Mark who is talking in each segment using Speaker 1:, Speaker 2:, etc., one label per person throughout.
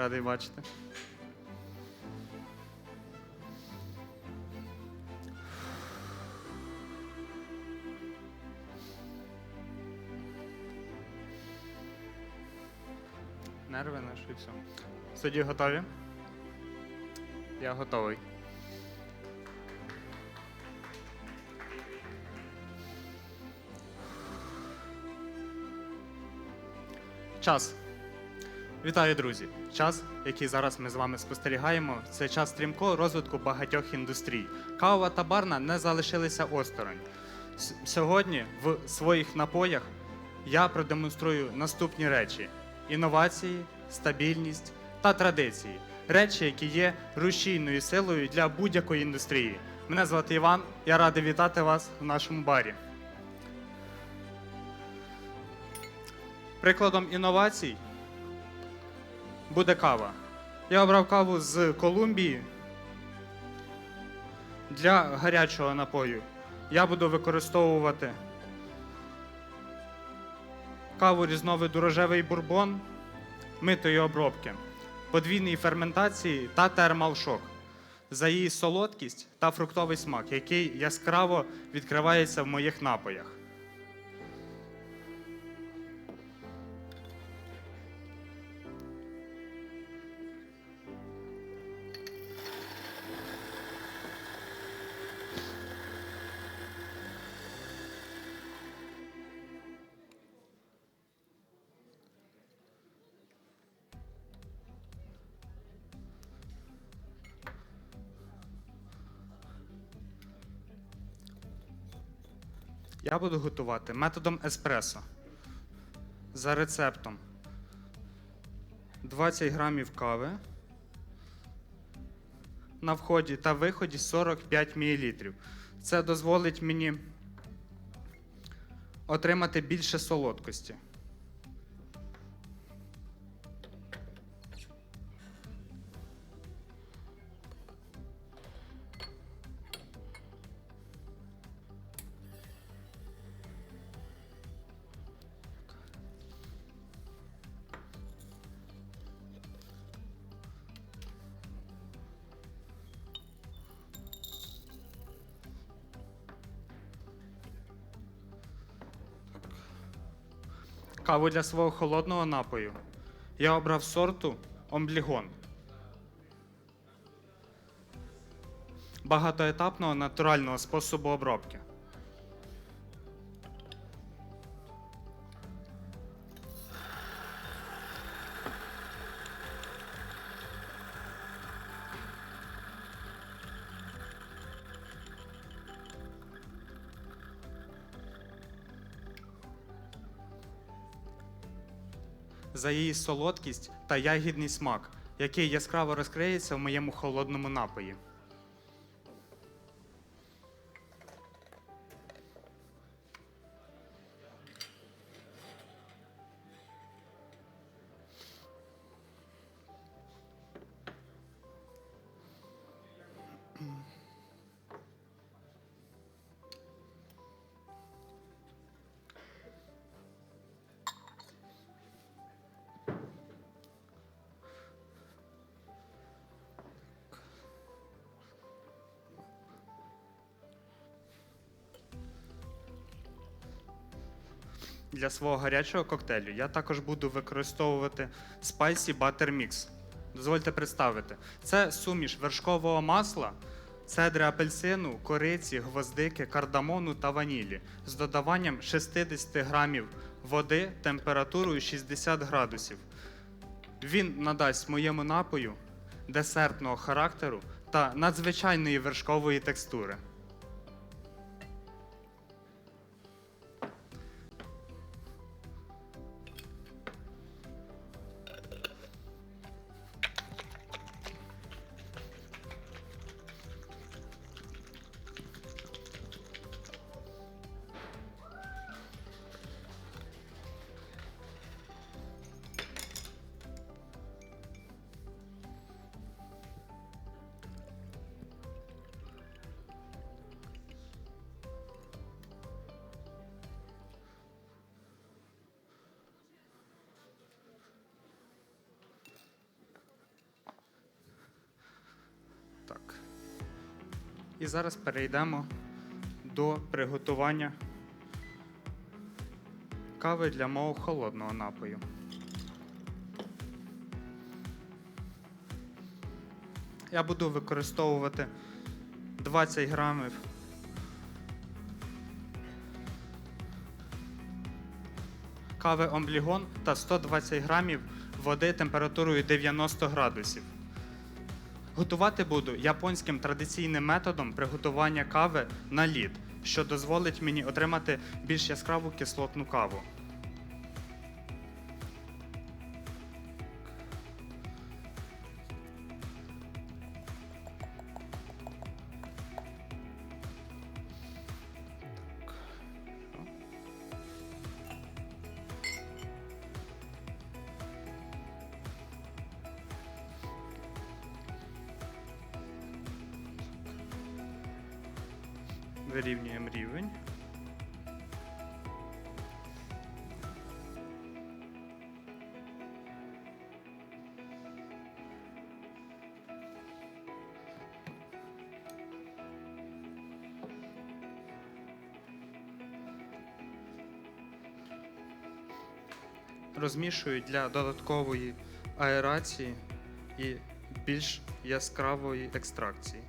Speaker 1: радий бачити. Нерви наші і все. Судді готові? Я готовий. Час. Вітаю, друзі! Час, який зараз ми з вами спостерігаємо, це час стрімкого розвитку багатьох індустрій. Кава та барна не залишилися осторонь. Сьогодні в своїх напоях я продемонструю наступні речі: інновації, стабільність та традиції. Речі, які є рушійною силою для будь-якої індустрії. Мене звати Іван, я радий вітати вас в нашому барі. Прикладом інновацій буде кава. Я обрав каву з Колумбії для гарячого напою. Я буду використовувати каву різновиду рожевий бурбон митої обробки, подвійної ферментації та термалшок за її солодкість та фруктовий смак, який яскраво відкривається в моїх напоях. Я буду готувати методом еспресо за рецептом 20 грамів кави на вході та виході 45 мл. Це дозволить мені отримати більше солодкості. Каву для свого холодного напою я обрав сорту Омблігон. Багатоетапного натурального способу обробки. За її солодкість та ягідний смак, який яскраво розкриється в моєму холодному напої. Для свого гарячого коктейлю я також буду використовувати Spicy Butter Mix. Дозвольте представити, це суміш вершкового масла, цедри апельсину, кориці, гвоздики, кардамону та ванілі з додаванням 60 грамів води температурою 60 градусів. Він надасть моєму напою десертного характеру та надзвичайної вершкової текстури. І зараз перейдемо до приготування кави для мого холодного напою. Я буду використовувати 20 грамів кави Омблігон та 120 грамів води температурою 90 градусів. Готувати буду японським традиційним методом приготування кави на лід, що дозволить мені отримати більш яскраву кислотну каву. Розмішую для додаткової аерації і більш яскравої екстракції.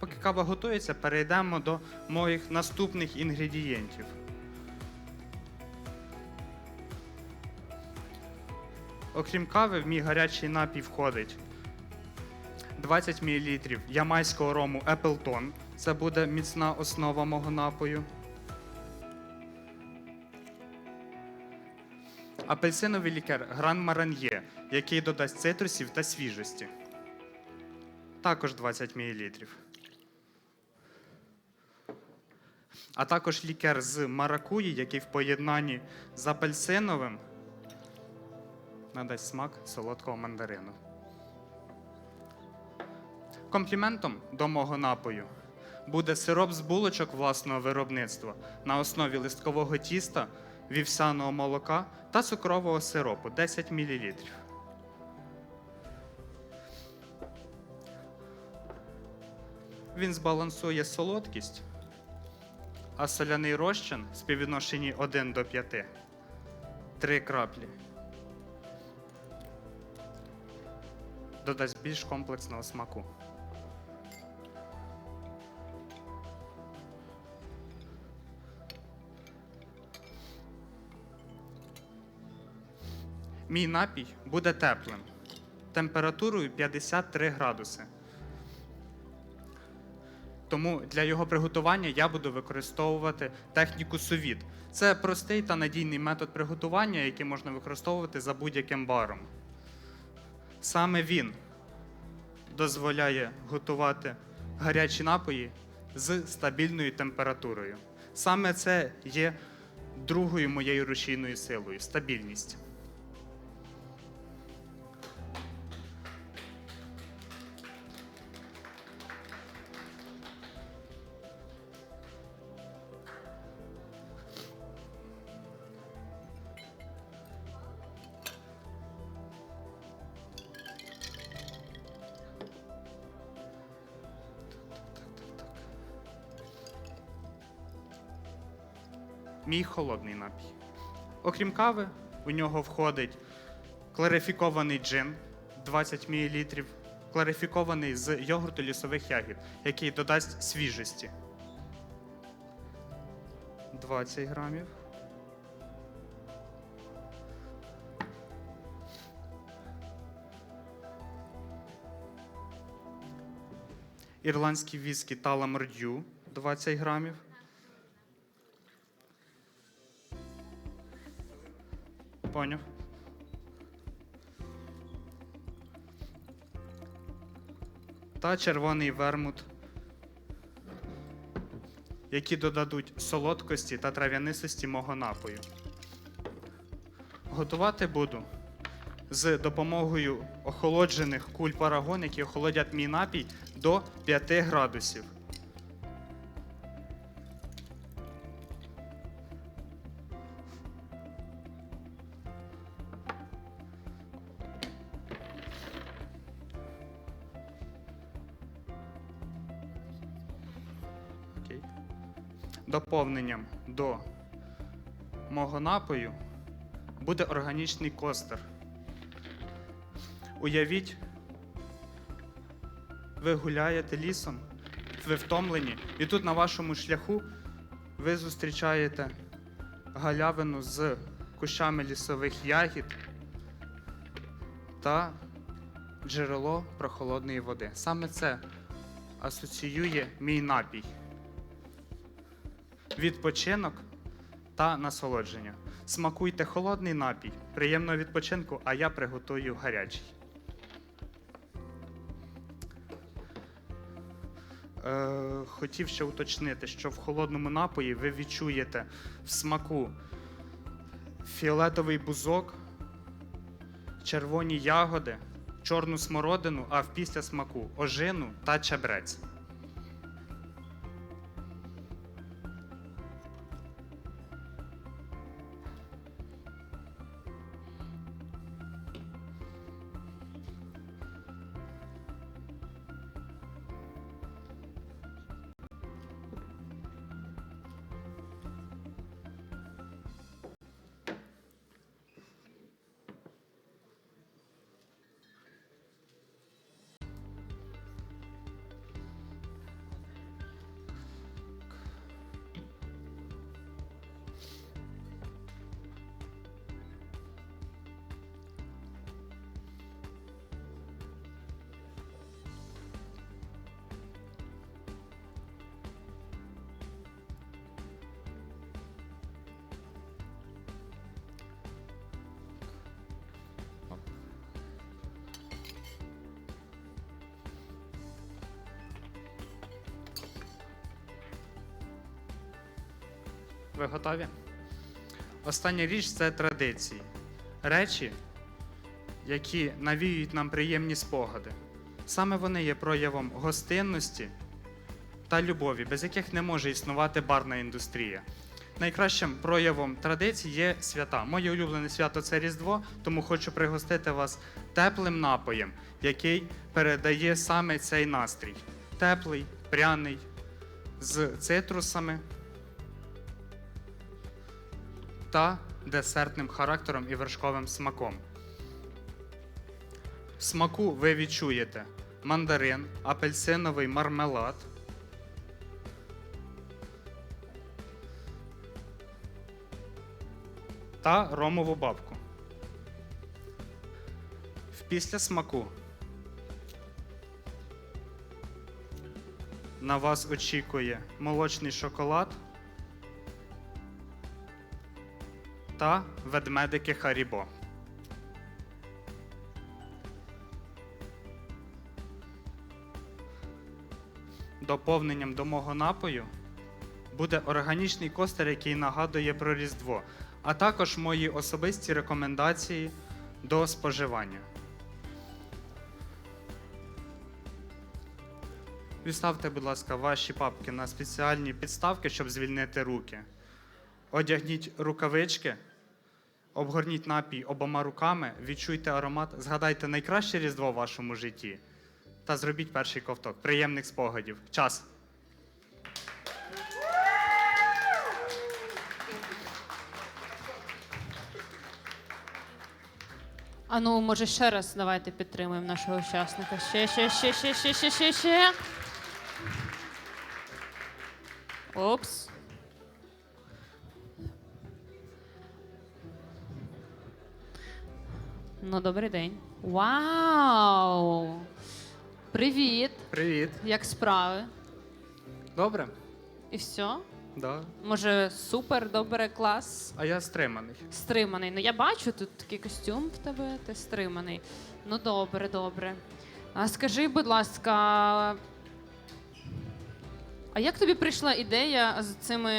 Speaker 1: Поки кава готується, перейдемо до моїх наступних інгредієнтів. Окрім кави, в мій гарячий напій входить 20 мл ямайського рому Appleton. Це буде міцна основа мого напою. Апельсиновий лікер Гран Маран'є, який додасть цитрусів та свіжості. Також 20 мл. а також лікер з маракуї, який в поєднанні з апельсиновим надасть смак солодкого мандарину. Компліментом до мого напою буде сироп з булочок власного виробництва на основі листкового тіста, вівсяного молока та цукрового сиропу 10 мл. Він збалансує солодкість а соляний розчин в співвідношенні 1 до 5 3 краплі. Додасть більш комплексного смаку. Мій напій буде теплим, температурою 53 градуси. Тому для його приготування я буду використовувати техніку сувід. Це простий та надійний метод приготування, який можна використовувати за будь-яким баром. Саме він дозволяє готувати гарячі напої з стабільною температурою. Саме це є другою моєю рушійною силою стабільність. Мій холодний напій. Окрім кави, у нього входить кларифікований джин 20 мл, кларифікований з йогурту лісових ягід, який додасть свіжості. 20 грамів. Ірландський віскі Таламордю 20 грамів. Поняв. Та червоний вермут, які додадуть солодкості та трав'янисості мого напою. Готувати буду з допомогою охолоджених куль парагон, які охолодять мій напій до 5 градусів. Окей. Доповненням до мого напою буде органічний костер. Уявіть, ви гуляєте лісом, ви втомлені, і тут на вашому шляху ви зустрічаєте галявину з кущами лісових ягід та джерело прохолодної води. Саме це асоціює мій напій. Відпочинок та насолодження. Смакуйте холодний напій, приємного відпочинку, а я приготую гарячий. Е, хотів ще уточнити, що в холодному напої ви відчуєте в смаку фіолетовий бузок, червоні ягоди, чорну смородину, а в після смаку ожину та чебрець. Ви готові? Остання річ це традиції. Речі, які навіюють нам приємні спогади. Саме вони є проявом гостинності та любові, без яких не може існувати барна індустрія. Найкращим проявом традицій є свята. Моє улюблене свято це Різдво, тому хочу пригостити вас теплим напоєм, який передає саме цей настрій. Теплий, пряний, з цитрусами та десертним характером і вершковим смаком. В смаку ви відчуєте мандарин, апельсиновий мармелад, та ромову бабку. В після смаку на вас очікує молочний шоколад та ведмедики Харібо. Доповненням до мого напою буде органічний костер, який нагадує про Різдво, а також мої особисті рекомендації до споживання. Відставте, будь ласка, ваші папки на спеціальні підставки, щоб звільнити руки. Одягніть рукавички, обгорніть напій обома руками, відчуйте аромат, згадайте найкраще різдво в вашому житті та зробіть перший ковток. Приємних спогадів. Час.
Speaker 2: А ну, може, ще раз давайте підтримуємо нашого учасника. Ще, ще, ще, ще, ще, ще, ще, ще. Опс. Ну, добрий день. Вау! Привіт!
Speaker 1: Привіт.
Speaker 2: Як справи?
Speaker 1: Добре?
Speaker 2: І все?
Speaker 1: Да.
Speaker 2: Може, супер, добре, клас?
Speaker 1: А я стриманий.
Speaker 2: Стриманий. Ну я бачу, тут такий костюм в тебе, ти стриманий. Ну добре, добре. А скажи, будь ласка, а як тобі прийшла ідея з цими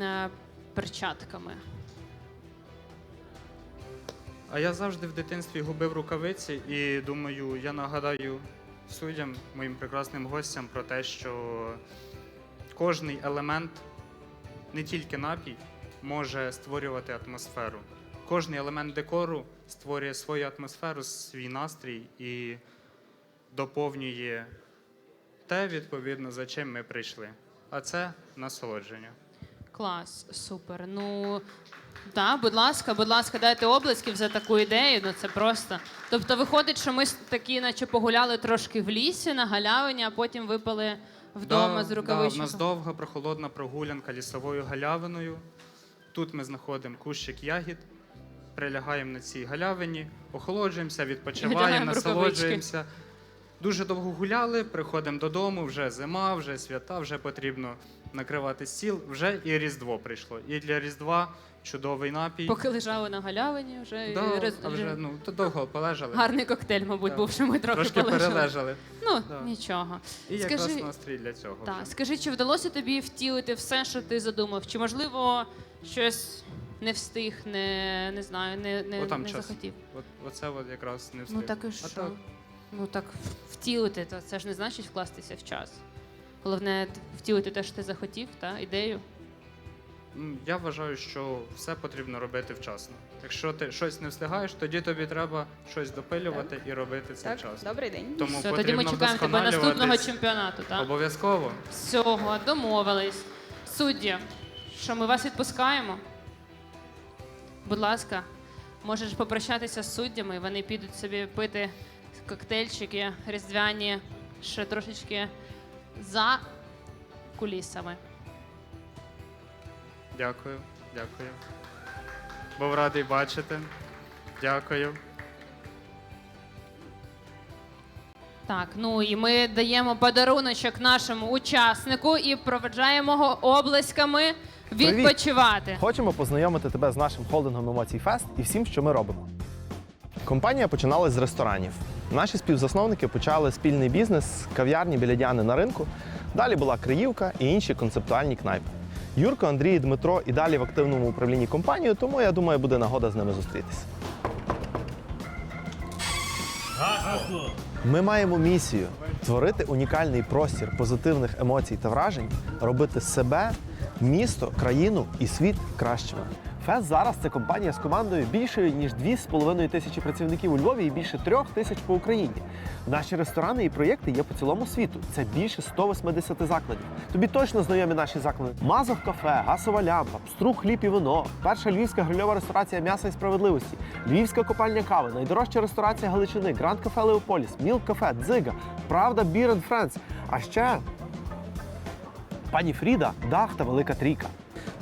Speaker 2: е, перчатками?
Speaker 1: А я завжди в дитинстві губив рукавиці і думаю, я нагадаю суддям, моїм прекрасним гостям про те, що кожний елемент, не тільки напій, може створювати атмосферу. Кожний елемент декору створює свою атмосферу, свій настрій і доповнює те, відповідно, за чим ми прийшли. а це насолодження.
Speaker 2: Клас, супер. Ну так, будь ласка, будь ласка, дайте облисків за таку ідею. Ну це просто. Тобто, виходить, що ми такі, наче погуляли трошки в лісі на галявині, а потім випали вдома
Speaker 1: Да,
Speaker 2: з
Speaker 1: Да, у нас довга прохолодна прогулянка лісовою галявиною. Тут ми знаходимо кущик ягід, прилягаємо на цій галявині, охолоджуємося, відпочиваємо,
Speaker 2: Одягаємо рукавички.
Speaker 1: Дуже довго гуляли, приходимо додому, вже зима, вже свята, вже потрібно накривати стіл, вже і Різдво прийшло. І для Різдва чудовий напій.
Speaker 2: Поки лежали на галявині, вже,
Speaker 1: Да,
Speaker 2: роз-
Speaker 1: а вже ну, то довго полежали,
Speaker 2: гарний коктейль, мабуть,
Speaker 1: Да.
Speaker 2: був, що ми трохи,
Speaker 1: трошки
Speaker 2: полежали.
Speaker 1: перележали.
Speaker 2: Ну,
Speaker 1: Да.
Speaker 2: нічого.
Speaker 1: І
Speaker 2: Скажи-
Speaker 1: якраз настрій для цього.
Speaker 2: Так,
Speaker 1: вже.
Speaker 2: скажи, чи вдалося тобі втілити все, що ти задумав? Чи можливо щось не встиг, не, не знаю, не, не,
Speaker 1: О, там
Speaker 2: не
Speaker 1: час.
Speaker 2: захотів?
Speaker 1: От, оце от якраз не встиг.
Speaker 2: Ну так і
Speaker 1: А так,
Speaker 2: Ну так втілити, то це ж не значить вкластися в час. Головне втілити те, що ти захотів, та ідею.
Speaker 1: я вважаю, що все потрібно робити вчасно. Якщо ти щось не встигаєш, тоді тобі треба щось допилювати і робити це
Speaker 3: Так,
Speaker 1: вчасно.
Speaker 3: добрий день.
Speaker 1: Тому
Speaker 2: Все, тоді
Speaker 1: потрібно
Speaker 2: ми чекаємо тебе наступного
Speaker 1: вдосконалюватись.
Speaker 2: чемпіонату. Так?
Speaker 1: Обов'язково.
Speaker 2: Всього, домовились. Судді, що ми вас відпускаємо? Будь ласка, можеш попрощатися з суддями, вони підуть собі пити коктейльчики різдвяні ще трошечки за кулісами.
Speaker 1: Дякую, дякую. Був радий бачити. Дякую.
Speaker 2: Так, ну і ми даємо подаруночок нашому учаснику і проведжаємо його облисками відпочивати.
Speaker 4: Хочемо познайомити тебе з нашим холдингом Емоцій Фест і всім, що ми робимо. Компанія починалась з ресторанів. Наші співзасновники почали спільний бізнес з кав'ярні біля Діани на ринку. Далі була Криївка і інші концептуальні кнайпи. Юрко, Андрій Дмитро і далі в активному управлінні компанією, тому я думаю, буде нагода з ними зустрітися. Ми маємо місію творити унікальний простір позитивних емоцій та вражень, робити себе, місто, країну і світ кращими. Фест зараз це компанія з командою більшою ніж 2,5 тисячі працівників у Львові і більше трьох тисяч по Україні. Наші ресторани і проєкти є по цілому світу. Це більше 180 закладів. Тобі точно знайомі наші заклади: Мазов кафе, газова лямпа, Пструк хліб і вино, перша львівська грильова ресторація м'яса і справедливості, львівська копальня кави, найдорожча ресторація Галичини, Гранд Кафе Леополіс, Мілк Кафе, Дзига, Правда Бір Френц. А ще пані Фріда, Дах та Велика Трійка.